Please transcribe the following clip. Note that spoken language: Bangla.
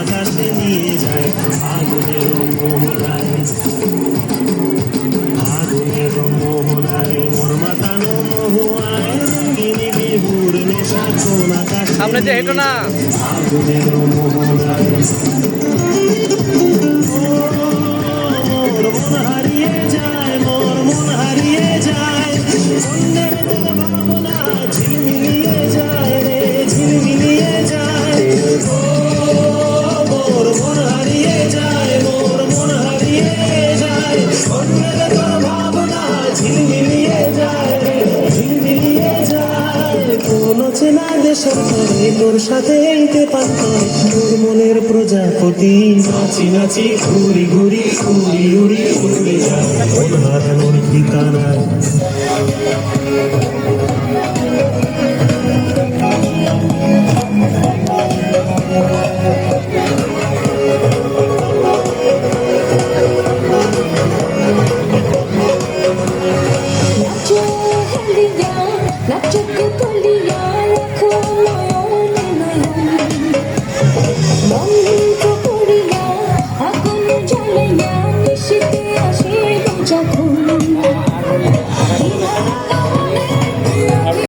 আকাশে নিয়ে যায় আগুনের মোহনায়। আগুনের মোহনায় মোর মাতানো মহুয়ায় রঙিনী বিহুর নেশা কোন আকাশে সামনে যে হেঁটো না। আগুনের মোহনায় চেনা দেশের তরে তোর সাথে এইতে পান তোর মনের প্রজাপতি। নাচি নাচি ঘুরি ঘুরি উড়ি উড়ি উড়ে যায়। মন হারানোর নাচো হলিয়া லட்சத்து துள்ளியாழ